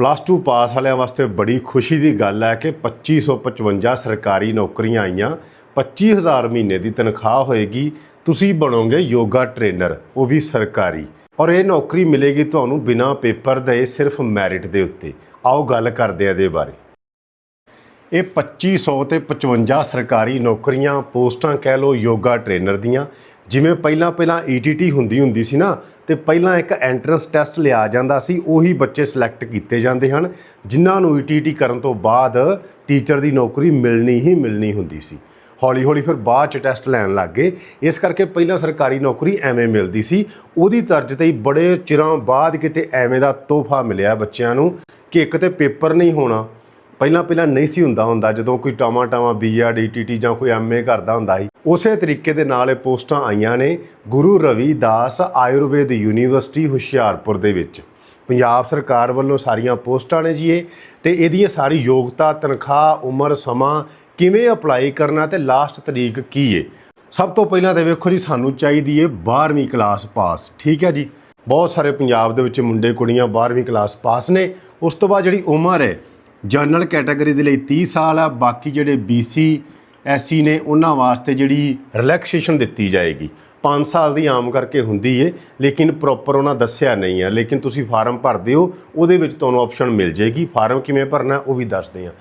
Plus 2 ਪਾਸ ਵਾਲਿਆਂ ਵਾਸਤੇ ਬੜੀ ਖੁਸ਼ੀ ਦੀ ਗੱਲ ਹੈ ਕਿ 2555 ਸਰਕਾਰੀ ਨੌਕਰੀਆਂ ਆਈਆਂ 25000 ਮਹੀਨੇ ਦੀ ਤਨਖਾਹ ਹੋਏਗੀ, ਤੁਸੀਂ ਬਣੋਗੇ ਯੋਗਾ ਟ੍ਰੇਨਰ, ਉਹ ਵੀ ਸਰਕਾਰੀ। ਔਰ ਇਹ ਨੌਕਰੀ ਮਿਲੇਗੀ ਤੁਹਾਨੂੰ ਬਿਨਾਂ ਪੇਪਰ ਦੇ, ਸਿਰਫ ਮੈਰਿਟ ਦੇ ਉੱਤੇ। ਆਓ ਗੱਲ ਕਰਦੇ ਆ ਇਹਦੇ ਬਾਰੇ। ਇਹ 2500 ਤੇ 55 ਸਰਕਾਰੀ ਨੌਕਰੀਆਂ, ਪੋਸਟਾਂ ਕਹਿ ਲਓ ਯੋਗਾ ਟ੍ਰੇਨਰ ਦੀਆਂ ਜਿਵੇਂ ਪਹਿਲਾਂ ਪਹਿਲਾਂ ETT ਹੁੰਦੀ ਹੁੰਦੀ ਸੀ ਨਾ, ਤੇ ਪਹਿਲਾਂ ਇੱਕ ਐਂਟਰੈਂਸ ਟੈਸਟ ਲਿਆ ਜਾਂਦਾ ਸੀ, ਉਹੀ ਬੱਚੇ ਸਿਲੈਕਟ ਕੀਤੇ ਜਾਂਦੇ ਹਨ, ਜਿਨ੍ਹਾਂ ਨੂੰ ETT ਕਰਨ ਤੋਂ ਬਾਅਦ ਟੀਚਰ ਦੀ ਨੌਕਰੀ ਮਿਲਣੀ ਹੀ ਮਿਲਣੀ ਹੁੰਦੀ ਸੀ। ਹੌਲੀ ਹੌਲੀ ਫਿਰ ਬਾਅਦ ਚ ਟੈਸਟ ਲੈਣ ਲੱਗ ਗਏ। ਇਸ ਕਰਕੇ ਪਹਿਲਾਂ ਸਰਕਾਰੀ ਨੌਕਰੀ ਐਵੇਂ ਮਿਲਦੀ ਸੀ। ਉਹਦੀ ਤਰਜ ਤੇ ਬੜੇ ਚਿਰਾਂ ਬਾਅਦ ਕਿਤੇ ਐਵੇਂ ਦਾ ਤੋਹਫਾ ਮਿਲਿਆ ਬੱਚਿਆਂ ਨੂੰ ਕਿ ਇੱਕ ਤੇ ਪੇਪਰ ਨਹੀਂ ਹੋਣਾ ਪਹਿਲਾਂ ਪਹਿਲਾਂ ਨਹੀਂ ਸੀ ਹੁੰਦਾ ਹੁੰਦਾ, ਜਦੋਂ ਕੋਈ ਟਾਮਾ ਟਾਮਾ ਬੀਆਰ ਡੀਟੀਟੀ ਜਾਂ ਕੋਈ ਐਮਏ ਕਰਦਾ ਹੁੰਦਾ ਸੀ, ਉਸੇ ਤਰੀਕੇ ਦੇ ਨਾਲ ਇਹ ਪੋਸਟਾਂ ਆਈਆਂ ਨੇ ਗੁਰੂ ਰਵੀਦਾਸ ਆਯੁਰਵੇਦ ਯੂਨੀਵਰਸਿਟੀ ਹੁਸ਼ਿਆਰਪੁਰ ਦੇ ਵਿੱਚ। ਪੰਜਾਬ ਸਰਕਾਰ ਵੱਲੋਂ ਸਾਰੀਆਂ ਪੋਸਟਾਂ ਨੇ ਜੀ ਇਹ, ਤੇ ਇਹਦੀਆਂ ਸਾਰੀ ਯੋਗਤਾ, ਤਨਖਾਹ, ਉਮਰ, ਸਮਾਂ ਕਿਵੇਂ ਅਪਲਾਈ ਕਰਨਾ ਤੇ ਲਾਸਟ ਤਰੀਕ ਕੀ ਏ? ਸਭ ਤੋਂ ਪਹਿਲਾਂ ਤੇ ਵੇਖੋ ਜੀ, ਸਾਨੂੰ ਚਾਹੀਦੀ ਏ 12ਵੀਂ ਕਲਾਸ ਪਾਸ, ਠੀਕ ਹੈ ਜੀ? ਬਹੁਤ ਸਾਰੇ ਪੰਜਾਬ ਦੇ ਵਿੱਚ ਮੁੰਡੇ ਕੁੜੀਆਂ 12ਵੀਂ ਕਲਾਸ ਪਾਸ ਨੇ, ਉਸ ਤੋਂ ਬਾਅਦ ਜਿਹੜੀ ਉਮਰ ਹੈ ਜਨਰਲ ਕੈਟਾਗਰੀ ਦੇ ਲਈ 30 ਸਾਲ ਆ, ਬਾਕੀ ਜਿਹੜੇ BC ਐਸਸੀ ਨੇ ਉਹਨਾਂ ਵਾਸਤੇ ਜਿਹੜੀ ਰਿਲੈਕਸੇਸ਼ਨ ਦਿੱਤੀ ਜਾਏਗੀ। 5 ਸਾਲ ਦੀ ਆਮ ਕਰਕੇ ਹੁੰਦੀ ਏ, ਲੇਕਿਨ ਪ੍ਰੋਪਰ ਉਹਨਾਂ ਦੱਸਿਆ ਨਹੀਂ ਹੈ ਲੇਕਿਨ ਤੁਸੀਂ ਫਾਰਮ ਭਰਦੇ ਹੋ, ਉਹਦੇ ਵਿੱਚ ਤੁਹਾਨੂੰ ਆਪਸ਼ਨ ਮਿਲ ਜਾਏਗੀ। ਫਾਰਮ ਕਿਵੇਂ ਭਰਨਾ, ਉਹ ਵੀ ਦੱਸਦੇ ਆ।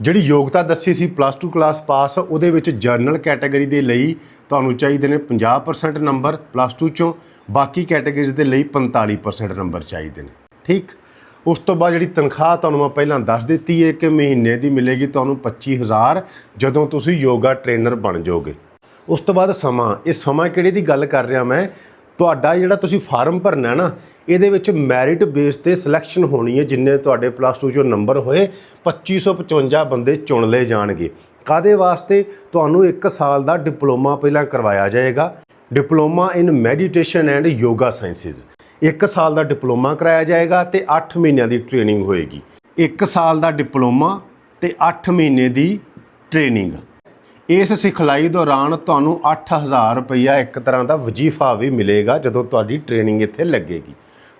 ਜਿਹੜੀ ਯੋਗਤਾ ਦੱਸੀ ਸੀ ਪਲੱਸ 2 ਕਲਾਸ ਪਾਸ ਉਹਦੇ ਵਿੱਚ ਜਨਰਲ ਕੈਟਾਗਰੀ ਦੇ ਲਈ ਤੁਹਾਨੂੰ ਚਾਹੀਦੇ ਨੇ 50% ਨੰਬਰ ਪਲੱਸ 2 ਚੋਂ, ਬਾਕੀ ਕੈਟਾਗਰੀਜ਼ ਦੇ ਲਈ 45% ਨੰਬਰ ਚਾਹੀਦੇ ਨੇ। ਠੀਕ? ਉਸ ਤੋਂ ਬਾਅਦ ਜਿਹੜੀ ਤਨਖਾਹ ਤੁਹਾਨੂੰ ਮੈਂ ਪਹਿਲਾਂ ਦੱਸ ਦਿੱਤੀ ਹੈ ਕਿ ਮਹੀਨੇ ਦੀ ਮਿਲੇਗੀ ਤੁਹਾਨੂੰ 25000 ਜਦੋਂ ਤੁਸੀਂ ਯੋਗਾ ਟ੍ਰੇਨਰ ਬਣ ਜਾਓਗੇ। ਉਸ ਤੋਂ ਬਾਅਦ ਸਮਾਂ, ਇਹ ਸਮਾਂ ਕਿਹੜੇ ਦੀ ਗੱਲ ਕਰ ਰਿਹਾ ਮੈਂ? ਤੁਹਾਡਾ ਜਿਹੜਾ ਤੁਸੀਂ ਫਾਰਮ ਭਰਨਾ ਨਾ, ਇਹਦੇ ਵਿੱਚ ਮੈਰਿਟ ਬੇਸ ਤੇ ਸਿਲੈਕਸ਼ਨ ਹੋਣੀ ਹੈ ਜਿੰਨੇ ਤੁਹਾਡੇ ਪਲੱਸ 2 ਚੋਂ ਨੰਬਰ ਹੋਏ 2555 ਬੰਦੇ ਚੁਣ ਲਏ ਜਾਣਗੇ। ਕਾਦੇ ਵਾਸਤੇ? ਤੁਹਾਨੂੰ 1 ਸਾਲ ਦਾ ਡਿਪਲੋਮਾ ਪਹਿਲਾਂ ਕਰਵਾਇਆ ਜਾਏਗਾ। Diploma in meditation and yoga sciences 1 ਸਾਲ ਦਾ ਡਿਪਲੋਮਾ ਕਰਾਇਆ ਜਾਏਗਾ ਤੇ 8 ਮਹੀਨਿਆਂ ਦੀ ਟ੍ਰੇਨਿੰਗ ਹੋਏਗੀ। 1 ਸਾਲ ਦਾ ਡਿਪਲੋਮਾ ਤੇ 8 ਮਹੀਨੇ ਦੀ ਟ੍ਰੇਨਿੰਗ। ਇਸ ਸਿਖਲਾਈ ਦੌਰਾਨ ਤੁਹਾਨੂੰ 8000 ਰੁਪਈਆ ਇੱਕ ਤਰ੍ਹਾਂ ਦਾ ਵਜ਼ੀਫਾ ਵੀ ਮਿਲੇਗਾ ਜਦੋਂ ਤੁਹਾਡੀ ਟ੍ਰੇਨਿੰਗ ਇੱਥੇ ਲੱਗੇਗੀ।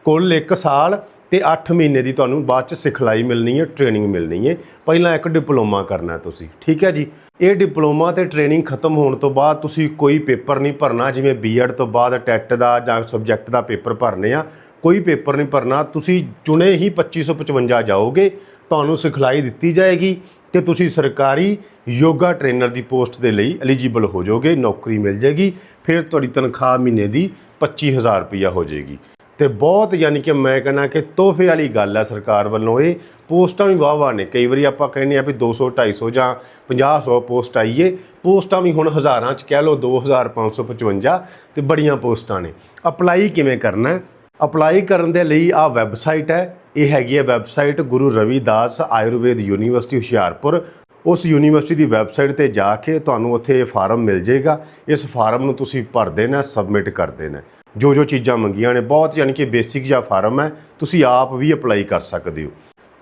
ਕੁੱਲ 1 ਸਾਲ ਤੇ 8 ਮਹੀਨੇ ਦੀ ਤੁਹਾਨੂੰ ਬਾਅਦ ਚ ਸਿਖਲਾਈ ਮਿਲਣੀ ਹੈ ਟ੍ਰੇਨਿੰਗ ਮਿਲਣੀ ਹੈ। ਪਹਿਲਾਂ ਇੱਕ ਡਿਪਲੋਮਾ ਕਰਨਾ ਤੁਸੀਂ, ਠੀਕ ਹੈ ਜੀ? ਇਹ ਡਿਪਲੋਮਾ ਤੇ ਟ੍ਰੇਨਿੰਗ ਖਤਮ ਹੋਣ ਤੋਂ ਬਾਅਦ ਤੁਸੀਂ ਕੋਈ ਪੇਪਰ ਨਹੀਂ ਭਰਨਾ, ਜਿਵੇਂ ਬੀਐਡ ਤੋਂ ਬਾਅਦ ਟੈਟ ਦਾ ਜਾਂ ਸਬਜੈਕਟ ਦਾ ਪੇਪਰ ਭਰਨੇ ਆ, ਕੋਈ ਪੇਪਰ ਨਹੀਂ ਭਰਨਾ। ਤੁਸੀਂ ਚੁਣੇ ਹੀ 2555 ਜਾਓਗੇ, ਤੁਹਾਨੂੰ ਸਿਖਲਾਈ ਦਿੱਤੀ ਜਾਏਗੀ ਤੇ ਤੁਸੀਂ ਸਰਕਾਰੀ ਯੋਗਾ ਟ੍ਰੇਨਰ ਦੀ ਪੋਸਟ ਦੇ ਲਈ ਐਲੀਜੀਬਲ ਹੋ ਜਾਓਗੇ, ਨੌਕਰੀ ਮਿਲ ਜਾਏਗੀ, ਫਿਰ ਤੁਹਾਡੀ ਤਨਖਾਹ ਮਹੀਨੇ ਦੀ 25000 ਰੁਪਇਆ ਹੋ ਜਾਏਗੀ। ਤੇ ਬਹੁਤ ਯਾਨੀ ਕਿ ਮੈਂ ਕਹਿੰਦਾ ਕਿ ਤੋਹਫੇ ਵਾਲੀ ਗੱਲ ਹੈ ਸਰਕਾਰ ਵੱਲੋਂ। ਇਹ ਪੋਸਟਾਂ ਵੀ ਵਾਹ-ਵਾਹ ਨੇ। ਕਈ ਵਾਰੀ ਆਪਾਂ ਕਹਿੰਦੇ ਆ ਵੀ 200 250 ਜਾਂ 50 100 ਪੋਸਟ ਆਈਏ ਪੋਸਟਾਂ ਵੀ ਹੁਣ ਹਜ਼ਾਰਾਂ ਚ ਕਹਿ ਲਓ 2555 ਤੇ ਬੜੀਆਂ ਪੋਸਟਾਂ ਨੇ। ਅਪਲਾਈ ਕਿਵੇਂ ਕਰਨਾ ਅਪਲਾਈ ਕਰਨ ਦੇ ਲਈ ਆ ਵੈਬਸਾਈਟ ਹੈ। ਇਹ ਹੈਗੀ ਹੈ ਵੈਬਸਾਈਟ ਗੁਰੂ ਰਵਿਦਾਸ ਆਯੁਰਵੇਦ ਯੂਨੀਵਰਸਿਟੀ ਹੁਸ਼ਿਆਰਪੁਰ। ਉਸ ਯੂਨੀਵਰਸਿਟੀ ਦੀ ਵੈਬਸਾਈਟ ਤੇ ਜਾ ਕੇ ਤੁਹਾਨੂੰ ਉੱਥੇ ਇਹ ਫਾਰਮ ਮਿਲ ਜਾਏਗਾ। ਇਸ ਫਾਰਮ ਨੂੰ ਤੁਸੀਂ ਭਰ ਦੇਣਾ ਸਬਮਿਟ ਕਰ ਦੇਣਾ ਜੋ ਜੋ ਚੀਜ਼ਾਂ ਮੰਗੀਆਂ ਨੇ, ਬਹੁਤ ਯਾਨੀ ਕਿ ਬੇਸਿਕ ਜਿਹਾ ਫਾਰਮ ਹੈ, ਤੁਸੀਂ ਆਪ ਵੀ ਅਪਲਾਈ ਕਰ ਸਕਦੇ ਹੋ।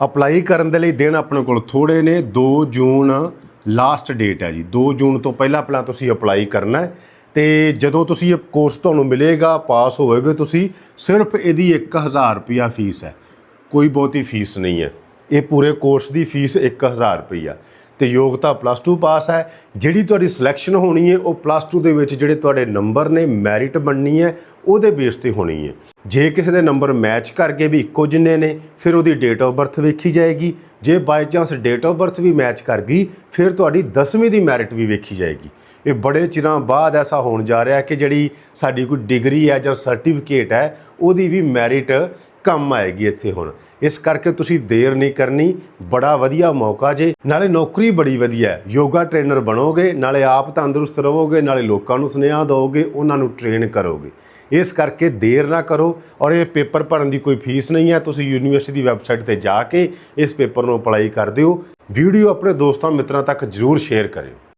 ਅਪਲਾਈ ਕਰਨ ਦੇ ਲਈ ਦਿਨ ਆਪਣੇ ਕੋਲ ਥੋੜੇ ਨੇ 2 ਜੂਨ ਲਾਸਟ ਡੇਟ ਹੈ ਜੀ। 2 ਜੂਨ ਤੋਂ ਪਹਿਲਾਂ ਪਹਿਲਾਂ ਤੁਸੀਂ ਅਪਲਾਈ ਕਰਨਾ ਹੈ ਤੇ ਜਦੋਂ ਤੁਸੀਂ ਇਹ ਕੋਰਸ ਤੁਹਾਨੂੰ ਮਿਲੇਗਾ, ਪਾਸ ਹੋਵੇਗੇ ਤੁਸੀਂ, ਸਿਰਫ ਇਹਦੀ 1000 ਰੁਪਿਆ ਫੀਸ ਹੈ। ਕੋਈ ਬਹੁਤੀ ਫੀਸ ਨਹੀਂ ਹੈ। ਇਹ ਪੂਰੇ ਕੋਰਸ ਦੀ ਫੀਸ 1000 ਰੁਪਈਆ। ਤੇ ਯੋਗਤਾ ਪਲੱਸ 2 ਪਾਸ ਹੈ। ਜਿਹੜੀ ਤੁਹਾਡੀ ਸਿਲੈਕਸ਼ਨ ਹੋਣੀ ਹੈ, ਉਹ ਪਲੱਸ 2 ਦੇ ਵਿੱਚ ਜਿਹੜੇ ਤੁਹਾਡੇ ਨੰਬਰ ਨੇ ਮੈਰਿਟ ਬਣਨੀ ਹੈ, ਉਹਦੇ ਬੇਸ ਤੇ ਹੋਣੀ ਹੈ। ਜੇ ਕਿਸੇ ਦੇ ਨੰਬਰ ਮੈਚ ਕਰਕੇ ਵੀ ਇੱਕੋ ਜਿੰਨੇ ਨੇ, ਫਿਰ ਉਹਦੀ ਡੇਟ ਆਫ ਬਰਥ ਵੇਖੀ ਜਾਏਗੀ। ਜੇ by chance date of birth we match ਕਰ ਗਈ, ਫਿਰ ਤੁਹਾਡੀ 10ਵੀਂ ਦੀ ਮੈਰਿਟ ਵੀ ਵੇਖੀ ਜਾਏਗੀ। ਇਹ ਬੜੇ ਚਿਰਾਂ ਬਾਅਦ ਐਸਾ ਹੋਣ ਜਾ ਰਿਹਾ ਕਿ ਜਿਹੜੀ ਸਾਡੀ ਕੋਈ ਡਿਗਰੀ ਹੈ ਜਾਂ ਸਰਟੀਫਿਕੇਟ ਹੈ, ਉਹਦੀ ਵੀ ਮੈਰਿਟ ਕੰਮ ਆਏਗੀ ਇੱਥੇ ਹੁਣ। ਇਸ ਕਰਕੇ ਤੁਸੀਂ ਦੇਰ ਨਹੀਂ ਕਰਨੀ। ਬੜਾ ਵਧੀਆ ਮੌਕਾ ਜੇ। ਨਾਲੇ ਨੌਕਰੀ ਬੜੀ ਵਧੀਆ ਹੈ। ਯੋਗਾ ਟ੍ਰੇਨਰ ਬਣੋਗੇ, ਨਾਲੇ ਆਪ ਤੰਦਰੁਸਤ ਰਹੋਗੇ, ਨਾਲੇ ਲੋਕਾਂ ਨੂੰ ਸੁਨੇਹਾ ਦਿਓਗੇ, ਉਹਨਾਂ ਨੂੰ ਟ੍ਰੇਨ ਕਰੋਗੇ। ਇਸ ਕਰਕੇ ਦੇਰ ਨਾ ਕਰੋ ਔਰ ਇਹ ਪੇਪਰ ਭਰਨ ਦੀ ਕੋਈ ਫੀਸ ਨਹੀਂ ਹੈ। ਤੁਸੀਂ ਯੂਨੀਵਰਸਿਟੀ ਦੀ ਵੈਬਸਾਈਟ ਤੇ ਜਾ ਕੇ ਇਸ ਪੇਪਰ ਨੂੰ ਅਪਲਾਈ ਕਰ ਦਿਓ। ਵੀਡੀਓ ਆਪਣੇ ਦੋਸਤਾਂ ਮਿੱਤਰਾਂ ਤੱਕ ਜਰੂਰ ਸ਼ੇਅਰ ਕਰਿਓ।